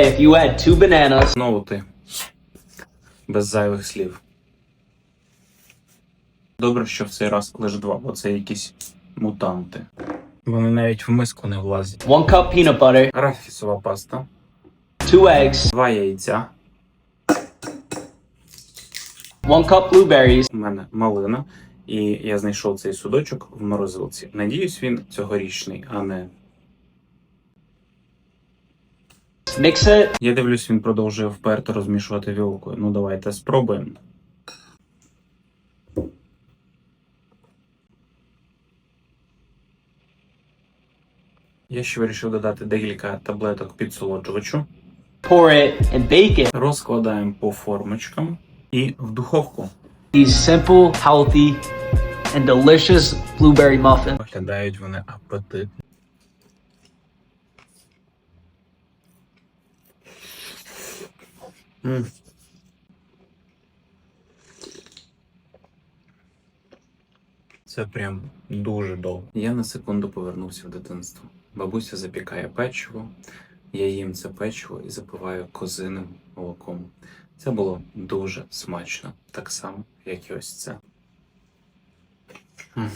if you add two bananas, Знову ти. Без зайвих слів. Добре, що в цей раз лише два, бо це якісь мутанти. Вони навіть в миску не влазять. one cup peanut butter, Арахісова паста, two eggs, два яйця. one cup blueberries, У мене малина, і я знайшов цей судочок в морозилці. Надіюсь, він цьогорічний, а не. Mix it, Я дивлюсь, він продовжує вперто розмішувати вілкою. Ну, давайте спробуємо. Я ще вирішив додати декілька таблеток підсолоджувачу. pour it, and bake it. Розкладаємо по формочкам і в духовку. These simple, healthy, and delicious blueberry muffins. Виглядають вони апетитно. Це прям дуже довго. Я на секунду повернувся в дитинство. Бабуся запікає печиво, я їм це печиво і запиваю козиним молоком. Це було дуже смачно, так само, як і ось це. М.